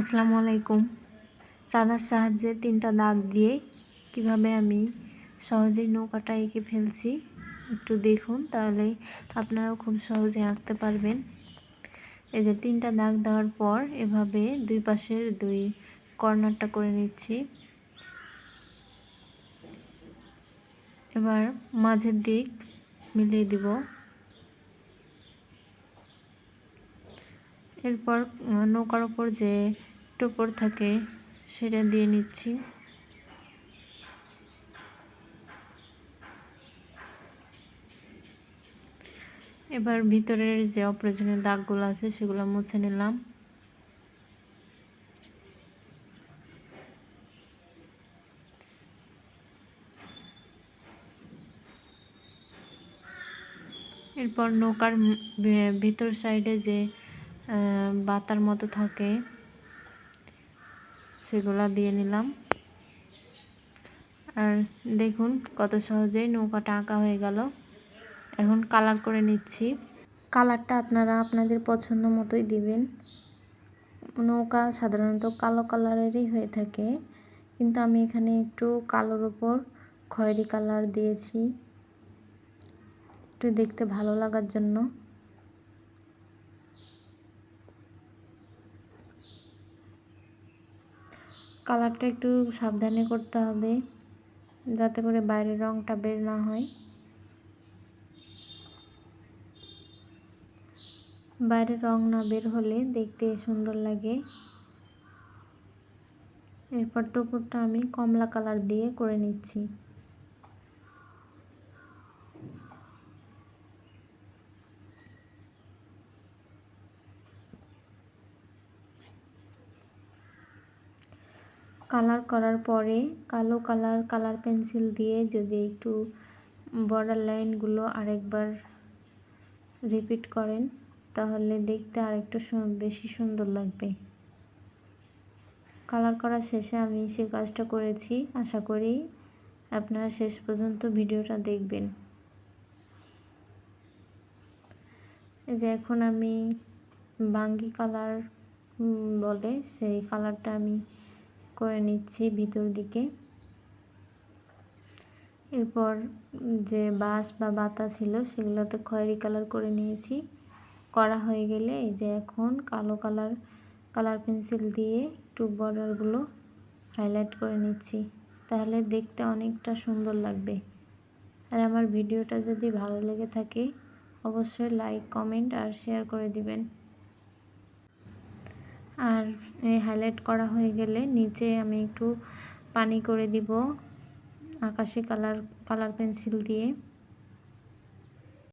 আসসালামু আলাইকুম। চাঁদার সাহায্যে তিনটা দাগ দিয়ে কীভাবে আমি সহজেই নৌকাটা এঁকে ফেলছি একটু দেখুন, তাহলে আপনারাও খুব সহজে আঁকতে পারবেন। এই যে তিনটা দাগ দেওয়ার পর এভাবে দুই পাশের দুই কর্নারটা করে নিচ্ছি। এবার মাঝের দিক মিলিয়ে দিব। এরপর নৌকার ওপর যে টোপর থাকে, সেটা দিয়ে নিচ্ছি। এবার ভিতরের যে অপ্রয়োজনীয় দাগগুলো আছে, সেগুলো মুছে নিলাম। এরপর নৌকার ভিতর সাইডে যে বাতার মতো থাকে। সেগুলা দিয়ে নিলাম। আর দেখুন কত সহজেই নৌকাটা আঁকা হয়ে গেল। এখন কালার করে নিচ্ছি। কালারটা আপনারা আপনাদের পছন্দ মতোই দিবেন। নৌকা সাধারণত কালো কালারেরই হয়ে থাকে। কিন্তু আমি এখানে একটু কালোর ওপর খয়েরি কালার দিয়েছি। একটু দেখতে ভালো লাগার জন্য। কালারটা একটু সাবধানে করতে হবে, যাতে করে বাইরের রঙটা বের না হয়। বাইরের রং না বের হলে দেখতে সুন্দর লাগে। এরপর টুকুরটা আমি কমলা কালার দিয়ে করে নিচ্ছি। কালার করার পরে কালো কালার কালার পেন্সিল দিয়ে যদি একটু বর্ডার লাইনগুলো আরেকবার রিপিট করেন, তাহলে দেখতে আরেকটু বেশি সুন্দর লাগবে। কালার করা শেষে আমি সে কাজটা করেছি। আশা করি আপনারা শেষ পর্যন্ত ভিডিওটা দেখবেন। এই যে এখন আমি বাঙ্গি কালার বলে সেই কালারটা আমি করে নিচ্ছি ভিতর দিকে। এরপর যে বাঁশ বা বাতা ছিল সেগুলোতে খয়েরি কালার করে নিয়েছি। করা হয়ে গেলে এই যে এখন কালো কালার কালার পেন্সিল দিয়ে একটু বর্ডারগুলো হাইলাইট করে নিচ্ছি। তাহলে দেখতে অনেকটা সুন্দর লাগবে। আর আমার ভিডিওটা যদি ভালো লেগে থাকে, অবশ্যই লাইক, কমেন্ট আর শেয়ার করে দিবেন। আর এই হাইলাইট করা হয়ে গেলে নিচে আমি একটু পানি করে দিব আকাশি কালার কালার পেন্সিল দিয়ে।